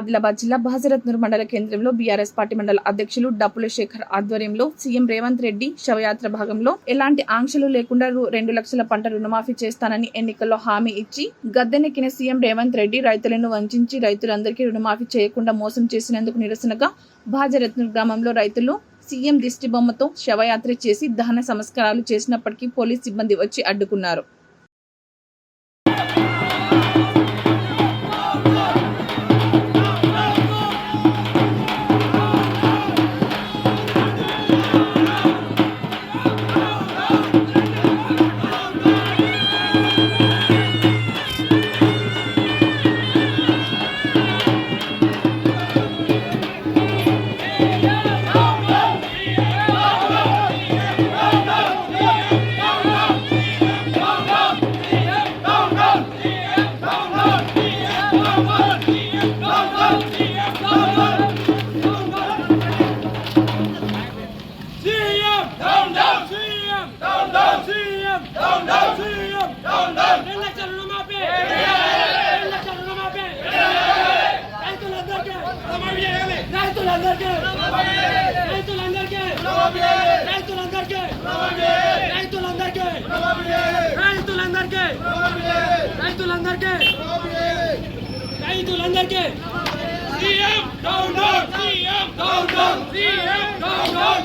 ఆదిలాబాద్ జిల్లా బహజరత్నూర్ మండల కేంద్రంలో బీఆర్ఎస్ పార్టీ మండల అధ్యక్షులు డప్పుల శేఖర్ ఆధ్వర్యంలో సీఎం రేవంత్ రెడ్డి శవయాత్ర భాగంలో ఎలాంటి ఆంక్షలు లేకుండా రెండు లక్షల పంట రుణమాఫీ చేస్తానని ఎన్నికల్లో హామీ ఇచ్చి గద్దెనెక్కిన సీఎం రేవంత్ రెడ్డి రైతులను వంచించి రైతులందరికీ రుణమాఫీ చేయకుండా మోసం చేసినందుకు నిరసనగా బహజరత్నూర్ గ్రామంలో రైతులు సీఎం దిష్టిబొమ్మతో శవయాత్ర చేసి దహన సంస్కారాలు చేసినప్పటికీ పోలీస్ సిబ్బంది వచ్చి అడ్డుకున్నారు. రైతులందరికీ రైతులందరికీ రైతులందరికీ రైతులందరికీ రైతులందరికీ రైతులందరికీ రైతులందరికీ CM down down CM down down CM down down